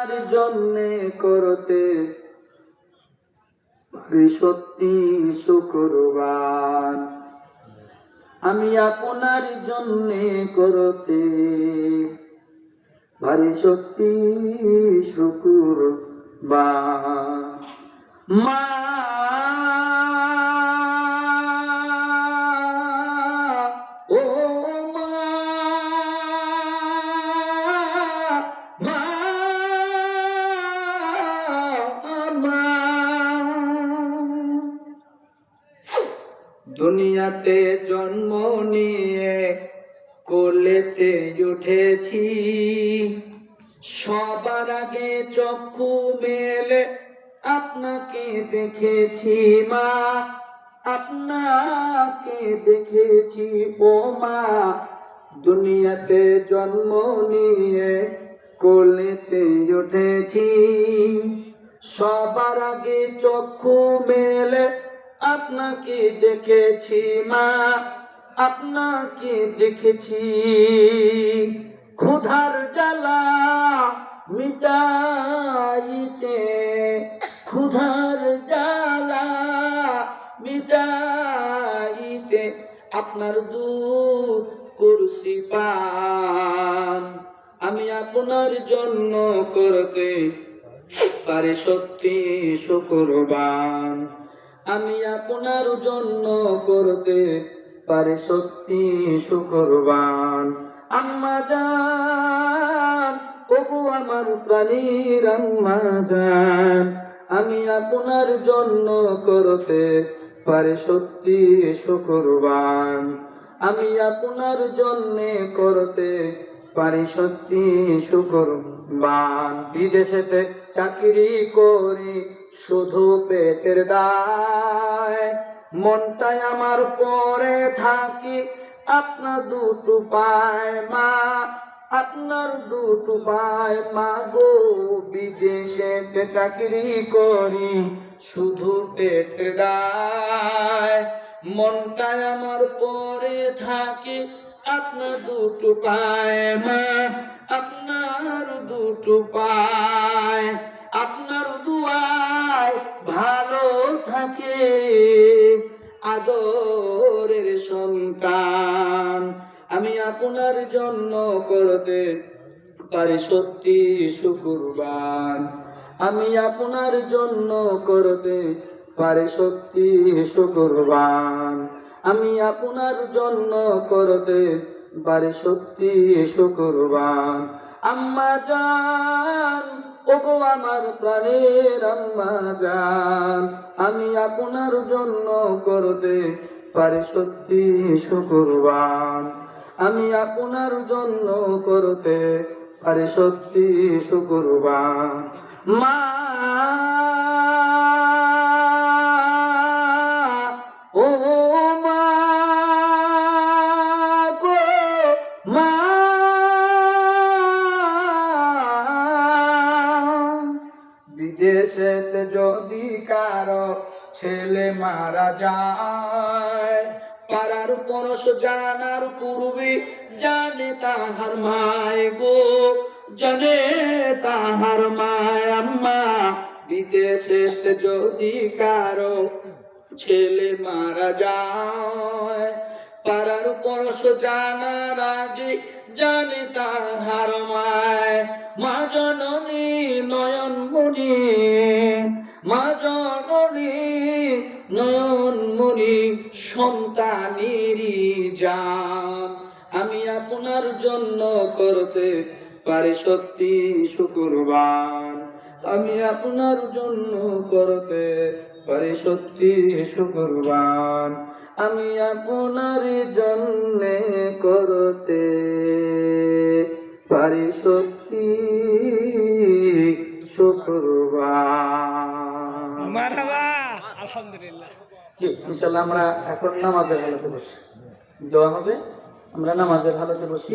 আর জন্যে করতে সত্যি শুক্রবার। আমি আপনার জন্যে করতে ভারি সত্যি শুক্রবার। মা দুনিয়াতে জন্ম নিয়ে কোলেতে উঠেছি। সবার আগে চক্ষু মেলে আপনাকে দেখেছি মা, আপনাকে দেখেছি ও মা দুনিয়াতে জন্ম নিয়ে কোলেতে উঠেছি। সবার আগে চক্ষু মেলে আপনাকে দেখেছি মা, আপনাকে দেখেছি। ক্ষুধার জ্বালা মিটাইতে, ক্ষুধার জ্বালা মিটাইতে আপনার দুধ কুরসি পান। আমি আপনার জন্য করতে পারে সত্যি শুক্রবান। আমি আপনার জন্য করতে পারি সত্যি শুক্রবান। আম্মা যান ওগো আমার প্রাণীর আম্মা যান আমি আপনার জন্য করতে পারি সত্যি শুক্রবান। আমি আপনার জন্যে করতে পারি সত্যি শুক্রবান। বিদেশেতে চাকরি করি শুধু পেটের দায়, মনটাই আমার পরে থাকি। আপনার দুটো পায় মা, আপনার দুটো পায় মা গো। বিদেশেতে চাকরি করি, শুধু পেটের দায়। মনটাই আমার পরে থাকি। আপনার দুটো পায় মা, আপনার দুটো পায় আদরের সন্তান। আমি আপনার জন্য করতে পারি সত্যি শুকুরবান আমি আপনার জন্য করতে পারি সত্যি শুকুরবান আমি আপনার জন্য করতে পারি সত্যি শুকুরবান আম্মা জান, ওগো আমার প্রাণের আম্মা জান, আমি আপনার জন্য করতে পারি সত্যি শুকুরবান আমি আপনার জন্য করতে পারি সত্যি শুকুরবান মা বিদেশেতে যদি কারও ছেলে মারা যায়। পাড়ার পরশ জানার পূর্বে জানে তাহার মায় গো, জানে তাহার মায় আম্মা। বিদেশেতে যদি কারও ছেলে মারা যায়। পাড়ার পরশ জানার আগে জানে তাহার মায়। মা জননী নয়ন মনি আমি আপনার জন্য করতে পারি সত্যি শুকুরবান। আমি আপনার জন্য করতে পারি সত্যি শুকুরবান। আমি আপনার জন্য করতে পারি সত্যি আলহামদুলিল্লাহ। জি ইনশাল্লাহ আমরা এখন নামাজের হালতে বসি। দোয়া হবে আমরা নামাজের হালতে বসি।